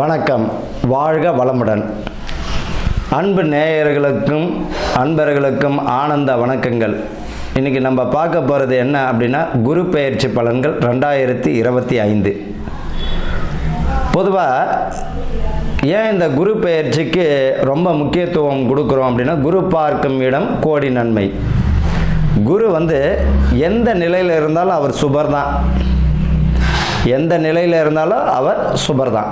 வணக்கம். வாழ்க வளமுடன். அன்பு நேயர்களுக்கும் அன்பர்களுக்கும் ஆனந்த வணக்கங்கள். இன்றைக்கி நம்ம பார்க்க போகிறது என்ன அப்படின்னா குரு பெயர்ச்சி பலன்கள் ரெண்டாயிரத்தி இருபத்தி ஐந்து. பொதுவாக ஏன் இந்த குரு பெயர்ச்சிக்கு ரொம்ப முக்கியத்துவம் கொடுக்குறோம் அப்படின்னா குரு பார்க்கும் இடம் கோடி நன்மை. குரு வந்து எந்த நிலையில் இருந்தாலும் அவர் சுபர் தான் எந்த நிலையில் இருந்தாலும் அவர் சுபர் தான்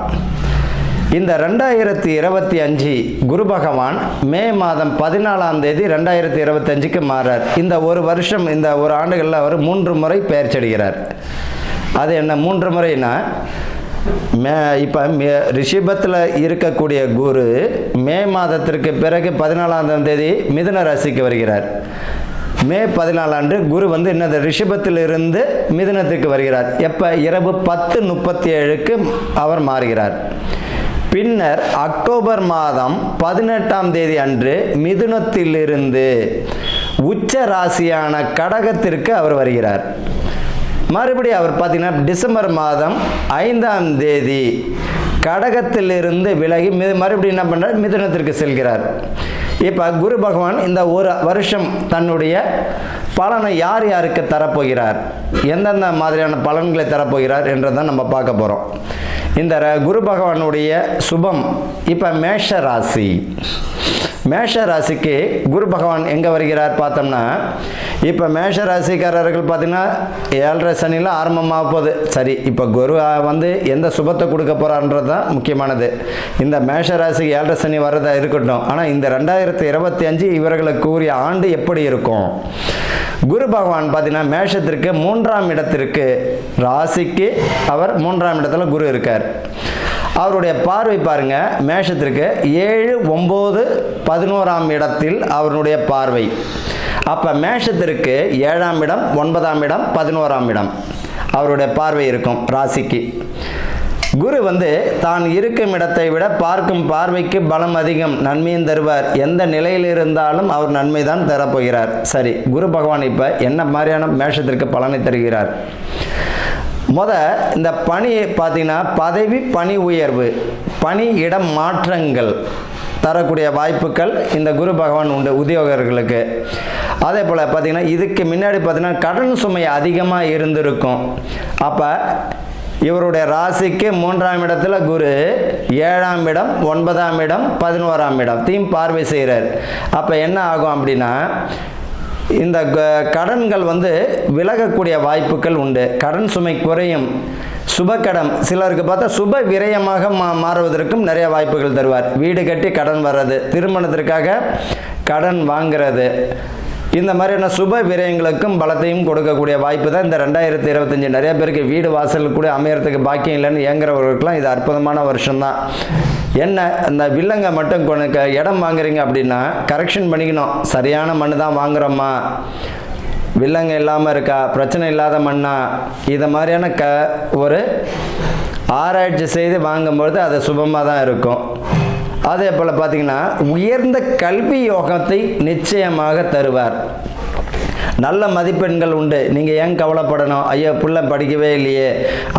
இந்த ரெண்டாயிரத்தி இருபத்தி அஞ்சு குரு பகவான் மே மாதம் பதினாலாம் தேதி ரெண்டாயிரத்தி இருபத்தஞ்சுக்கு மாறார். இந்த ஒரு வருஷம் இந்த ஒரு ஆண்டுகளில் அவர் மூன்று முறை பெயர்ச்செடுகிறார் அது என்ன மூன்று முறைனா மே இப்போ மே இருக்கக்கூடிய குரு மே மாதத்திற்கு பிறகு பதினாலாம் தேதி மிதுன ராசிக்கு வருகிறார். மே பதினாலு அன்று குரு வந்து என்னது ரிஷபத்திலிருந்து மிதுனத்திற்கு வருகிறார். எப்போ? இரவு பத்து முப்பத்தி ஏழுக்கு அவர் மாறுகிறார். பின்னர் அக்டோபர் மாதம் பதினெட்டாம் தேதி அன்று மிதுனத்திலிருந்து உச்ச ராசியான கடகத்திற்கு அவர் வருகிறார். மறுபடியும் அவர் பார்த்தீங்கன்னா டிசம்பர் மாதம் ஐந்தாம் தேதி கடகத்திலிருந்து விலகி மி மறுபடியும் என்ன பண்ணுறார் மிதுனத்திற்கு செல்கிறார். இப்போ குரு பகவான் இந்த ஒரு வருஷம் தன்னுடைய பலனை யார் யாருக்கு தரப்போகிறார்? எந்தெந்த மாதிரியான பலன்களை தரப்போகிறார் என்றதான் நம்ம பார்க்க போகிறோம் இந்த ர- குரு பகவானுடைய சுபம் இப்போ மேஷ ராசி மேஷ ராசிக்கு குரு பகவான் எங்கே வருகிறார் பார்த்தோம்னா இப்போ மேஷ ராசிக்காரர்கள் பார்த்தீங்கன்னா ஏழரை சனியில் ஆரம்பமாக போகுது. சரி இப்போ குரு வந்து எந்த சுபத்தை கொடுக்க போகிறான்றது தான் முக்கியமானது. இந்த மேஷ ராசிக்கு ஏழரை சனி வர்றதா இருக்கட்டும். ஆனால் இந்த ரெண்டாயிரத்தி இருபத்தி அஞ்சு இவர்களுக்கு கூறிய ஆண்டு எப்படி இருக்கும்? குரு பகவான் பார்த்தீங்கன்னா மேஷத்திற்கு மூன்றாம் இடத்திற்கு ராசிக்கு அவர் மூன்றாம் இடத்துல குரு இருக்கார். அவருடைய பார்வை பாருங்க மேஷத்திற்கு ஏழு ஒம்பது பதினோராம் இடத்தில் அவருடைய பார்வை. அப்போ மேஷத்திற்கு ஏழாம் இடம் ஒன்பதாம் இடம் பதினோராம் இடம். அவருடைய பார்வை இருக்கும் ராசிக்கு. குரு வந்து தான் இருக்கும் இடத்தை விட பார்க்கும் பார்வைக்கு பலம் அதிகம் நன்மையும் தருவார். எந்த நிலையில் இருந்தாலும் அவர் நன்மை தான் தரப்போகிறார். சரி குரு பகவான் இப்போ என்ன மாதிரியான மேஷத்திற்கு பலனை தருகிறார்? முத இந்த பணி பார்த்தீங்கன்னா பதவி பணி உயர்வு பணி இடம் மாற்றங்கள் தரக்கூடிய வாய்ப்புகள் இந்த குரு பகவான் உண்டு உத்தியோகர்களுக்கு. அதே போல் பார்த்தீங்கன்னா இதுக்கு முன்னாடி பார்த்தீங்கன்னா கடன் சுமை அதிகமாக இருந்திருக்கும். அப்போ இவருடைய ராசிக்கு மூன்றாம் இடத்துல குரு ஏழாம் இடம் ஒன்பதாம் இடம் பதினோராம் இடம் தீம் பார்வை செய்கிறார் அப்போ என்ன ஆகும் அப்படின்னா இந்த க- கடன்கள் வந்து விலகக்கூடிய வாய்ப்புகள் உண்டு. கடன் சுமை குறையும். சுப கடன் சிலருக்கு பார்த்தா சுப விரயமாக மா மாறுவதற்கும் நிறைய வாய்ப்புகள் தருவார். வீடு கட்டி கடன் வர்றது. திருமணத்திற்காக கடன் வாங்குறது. இந்த மாதிரியான சுப விரயங்களுக்கும் பலத்தையும் கொடுக்கக்கூடிய வாய்ப்பு தான் இந்த ரெண்டாயிரத்தி இருபத்தஞ்சி. நிறைய பேருக்கு வீடு வாசல் கூட அமையறதுக்கு பாக்கியம் இல்லைன்னு ஏங்குறவர்களுக்கெல்லாம் இது அற்புதமான வருஷம்தான் என்ன அந்த வில்லங்க மட்டும் இடம் வாங்குறீங்க அப்படின்னா கரெக்ஷன் பண்ணிக்கணும். சரியான மண்ணு தான் வாங்குறோமா வில்லங்க இல்லாமல் இருக்கா பிரச்சனை இல்லாத மண்ணா? இதை மாதிரியான க ஒரு ஆராய்ச்சி செய்து வாங்கும்பொழுது அது சுபமாக தான் இருக்கும். அதே போல் பார்த்தீங்கன்னா உயர்ந்த கல்வி யோகத்தை நிச்சயமாக தருவார். நல்ல மதிப்பெண்கள் உண்டு. நீங்கள் ஏன் கவலைப்படணும்? ஐயோ பிள்ளை படிக்கவே இல்லையே.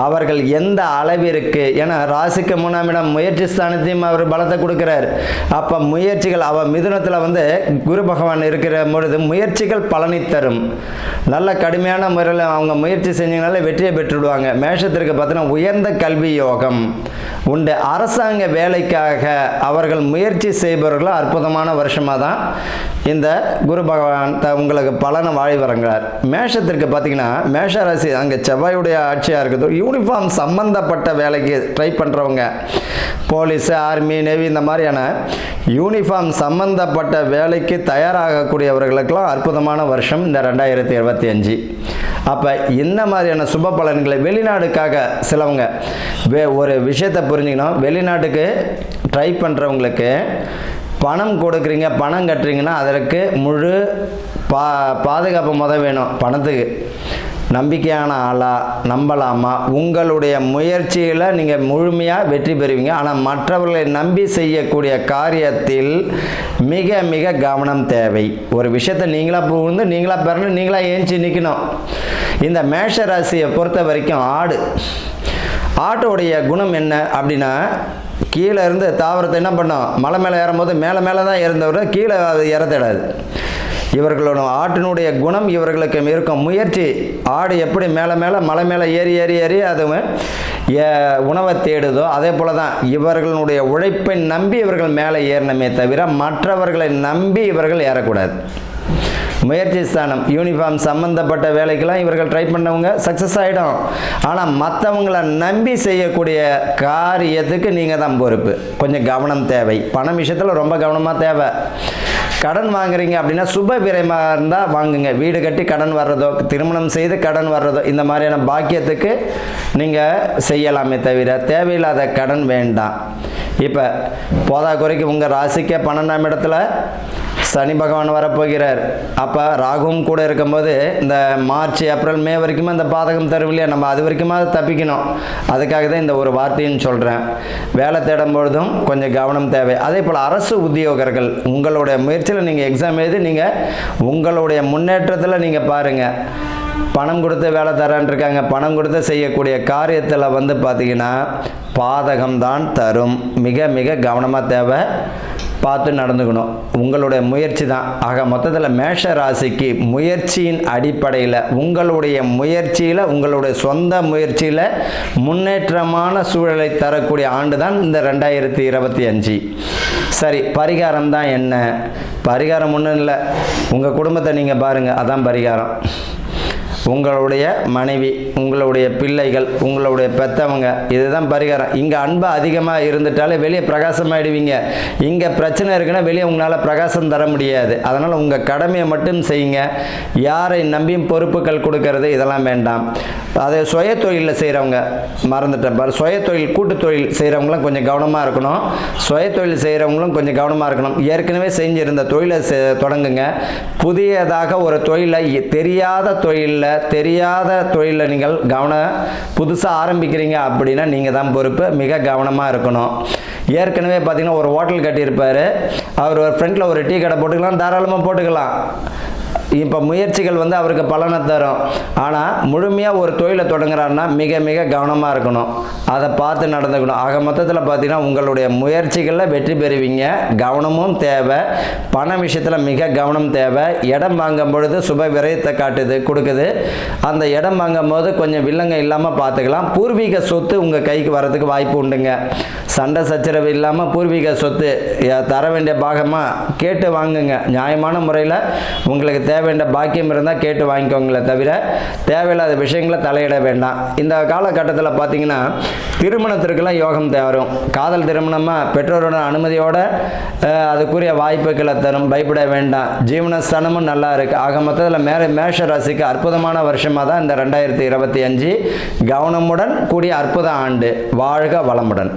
அவர்கள் எந்த அளவிற்கு ஏன்னா ராசிக்கு மூணாம் இடம் முயற்சி ஸ்தானத்தையும் அவர் பலத்தை கொடுக்குறார். அப்போ முயற்சிகள் அவர் மிதுனத்தில் வந்து குரு பகவான் இருக்கிற பொழுது முயற்சிகள் பலனை தரும். நல்ல கடுமையான முறையில் அவங்க முயற்சி செஞ்சீங்கனாலே வெற்றியை பெற்றுடுவாங்க மேஷத்திற்கு பார்த்தீங்கன்னா உயர்ந்த கல்வி யோகம் உண்டு. அரசாங்க வேலைக்காக அவர்கள் முயற்சி செய்பவர்களும் அற்புதமான வருஷமாக தான் இந்த குரு பகவான் த உங்களுக்கு பலனை வாழி வரங்கிறார் மேஷத்திற்கு பார்த்தீங்கன்னா மேஷ ராசி அங்கே செவ்வாயுடைய ஆட்சியாக இருக்குது யூனிஃபார்ம் சம்பந்தப்பட்ட வேலைக்கு ட்ரை பண்ணுறவங்க போலீஸு ஆர்மி நேவி இந்த மாதிரியான யூனிஃபார்ம் சம்பந்தப்பட்ட வேலைக்கு தயாராகக்கூடியவர்களுக்கெல்லாம் அற்புதமான வருஷம் இந்த ரெண்டாயிரத்தி இருபத்தி அஞ்சு. அப்போ இந்த மாதிரியான சுப பலன்களை வெளிநாடுக்காக சிலவங்க வே ஒரு விஷயத்தை புரிஞ்சுக்கணும். வெளிநாட்டுக்கு ட்ரை பண்ணுறவங்களுக்கு பணம் கொடுக்குறீங்க பணம் கட்டுறீங்கன்னா அதற்கு முழு பா பாதுகாப்பு முத வேணும் பணத்துக்கு. நம்பிக்கையான ஆளாக நம்பலாமா? உங்களுடைய முயற்சியில் நீங்கள் முழுமையாக வெற்றி பெறுவீங்க. ஆனால் மற்றவர்களை நம்பி செய்யக்கூடிய காரியத்தில் மிக மிக கவனம் தேவை. ஒரு விஷயத்தை நீங்களாக புகுந்து நீங்களாக பெறணும் நீங்களாக ஏஞ்சி நிற்கணும் இந்த மேஷ ராசியை பொறுத்த வரைக்கும் ஆடு. ஆட்டோடைய குணம் என்ன அப்படின்னா கீழே இருந்து தாவரத்தை என்ன பண்ணும்? மலை மேலே ஏறும்போது மேலே மேலே தான் ஏறந்தவரை கீழே அது இறத்திடாது இவர்களோட ஆட்டினுடைய குணம் இவர்களுக்கு இருக்கும் முயற்சி. ஆடு எப்படி மேலே மேலே மலை மேலே ஏறி ஏறி ஏறி அதுவும் ஏ- உணவை தேடுதோ அதே போல தான் இவர்களுடைய உழைப்பை நம்பி இவர்கள் மேலே ஏறணுமே தவிர மற்றவர்களை நம்பி இவர்கள் ஏறக்கூடாது. முயற்சி ஸ்தானம் யூனிஃபார்ம் சம்மந்தப்பட்ட வேலைக்கெல்லாம் இவர்கள் ட்ரை பண்ணவங்க சக்ஸஸ் ஆகிடும் ஆனால் மற்றவங்களை நம்பி செய்யக்கூடிய காரியத்துக்கு நீங்கள் தான் பொறுப்பு. கொஞ்சம் கவனம் தேவை. பணம் விஷயத்தில் ரொம்ப கவனமாக தேவை. கடன் வாங்குறீங்க அப்படின்னா சுப விரயமாக இருந்தால் வாங்குங்க. வீடு கட்டி கடன் வர்றதோ திருமணம் செய்து கடன் வர்றதோ இந்த மாதிரியான பாக்கியத்துக்கு நீங்கள் செய்யலாமே தவிர தேவையில்லாத கடன் வேண்டாம். இப்போ போதா குறைக்கு உங்கள் ராசிக்கே பன்னெண்டாம் இடத்துல சனி பகவான் வரப்போகிறார். அப்போ ராகுவும் கூட இருக்கும்போது இந்த மார்ச் ஏப்ரல் மே வரைக்குமே அந்த பாதகம் தரும் இல்லையா நம்ம அது வரைக்குமா தப்பிக்கணும். அதுக்காக தான் இந்த ஒரு வார்த்தைன்னு சொல்கிறேன் வேலை தேடும் பொழுதும் கொஞ்சம் கவனம் தேவை. அதே போல் அரசு உத்தியோகர்கள் உங்களுடைய முயற்சியில் நீங்கள் எக்ஸாம் எழுதி நீங்கள் உங்களுடைய முன்னேற்றத்தில் நீங்கள் பாருங்கள் பணம் கொடுத்து வேலை தரேன் இருக்காங்க. பணம் கொடுத்து செய்யக்கூடிய காரியத்தில் வந்து பார்த்தீங்கன்னா பாதகம்தான் தரும். மிக மிக கவனமாக தேவை. பார்த்து நடந்துக்கணும். உங்களுடைய முயற்சி தான். ஆக மொத்தத்தில் மேஷ ராசிக்கு முயற்சியின் அடிப்படையில் உங்களுடைய முயற்சியில் உங்களுடைய சொந்த முயற்சியில் முன்னேற்றமான சூழலை தரக்கூடிய ஆண்டு தான் இந்த ரெண்டாயிரத்தி இருபத்தி அஞ்சு. சரி பரிகாரம் தான் என்ன? பரிகாரம் ஒன்றும் இல்லை. உங்கள் குடும்பத்தை நீங்கள் பாருங்கள் அதான் பரிகாரம். உங்களுடைய மனைவி உங்களுடைய பிள்ளைகள் உங்களுடைய பெத்தவங்க இதுதான் பரிகாரம். இங்கே அன்பு அதிகமாக இருந்துட்டாலே வெளியே பிரகாசமாயிடுவீங்க. இங்கே பிரச்சனை இருக்குன்னா வெளியே உங்களால் பிரகாசம் தர முடியாது. அதனால் உங்கள் கடமையை மட்டும் செய்யுங்க. யாரை நம்பியும் பொறுப்புகள் கொடுக்கறது இதெல்லாம் வேண்டாம். அதே சுய தொழிலில் செய்கிறவங்க மறந்துட்டேன் பாரு. சுய தொழில் கூட்டு தொழில் செய்கிறவங்களும் கொஞ்சம் கவனமாக இருக்கணும். சுய தொழில் செய்கிறவங்களும் கொஞ்சம் கவனமாக இருக்கணும். ஏற்கனவே செஞ்சிருந்த தொழிலை தொடங்குங்க. புதியதாக ஒரு தொழிலை தெரியாத தொழிலில் தெரியாத தொழிலில் நீங்கள் கவன புதுசாக ஆரம்பிக்கிறீங்க அப்படின்னா நீங்கள் தான் பொறுப்பு. மிக கவனமாக இருக்கணும். ஏற்கனவே பார்த்தீங்கன்னா ஒரு ஹோட்டல் கட்டியிருப்பார். அவர் ஒரு ஃப்ரண்ட்டில் ஒரு டீ கடை போட்டுக்கலாம் தாராளமாக போட்டுக்கலாம். இப்போ முயற்சிகள் வந்து அவருக்கு பலனை தரும். ஆனால் முழுமையாக ஒரு தொழிலை தொடங்குறாருன்னா மிக மிக கவனமாக இருக்கணும். அதை பார்த்து நடந்துக்கணும். ஆக மொத்தத்தில் பார்த்தீங்கன்னா உங்களுடைய முயற்சிகளில் வெற்றி பெறுவீங்க. கவனமும் தேவை. பண விஷயத்தில் மிக கவனம் தேவை. இடம் வாங்கும் பொழுது சுப விரயத்தை காட்டுது கொடுக்குது. அந்த இடம் வாங்கும் போது கொஞ்சம் வில்லங்க இல்லாமல் பார்த்துக்கலாம் பூர்வீக சொத்து உங்கள் கைக்கு வரதுக்கு வாய்ப்பு உண்டுங்க. சண்டை சச்சரவு இல்லாமல் பூர்வீக சொத்து தர வேண்டிய பாகமாக கேட்டு வாங்குங்க. நியாயமான முறையில் உங்களுக்கு தேவை. வேண்டிய பாக்கியம் இருந்தால் கேட்டு வாங்கிக்கோங்களே தவிர தேவையில்லாத விஷயங்களை தலையிட வேண்டாம். இந்த காலகட்டத்தில் பார்த்தீங்கன்னா திருமணத்திற்கெல்லாம் யோகம் தேவரும் காதல் திருமணமாக பெற்றோரோட அனுமதியோட அதுக்குரிய வாய்ப்புகளை தரும். பயப்பட வேண்டாம். ஜீவனஸ்தானமும் நல்லா இருக்குது ஆக மொத்தத்தில் மே மேஷ ராசிக்கு அற்புதமான வருஷமாக தான் இந்த ரெண்டாயிரத்தி இருபத்தி அஞ்சு கவனமுடன் கூடிய அற்புத ஆண்டு. வாழ்க வளமுடன்.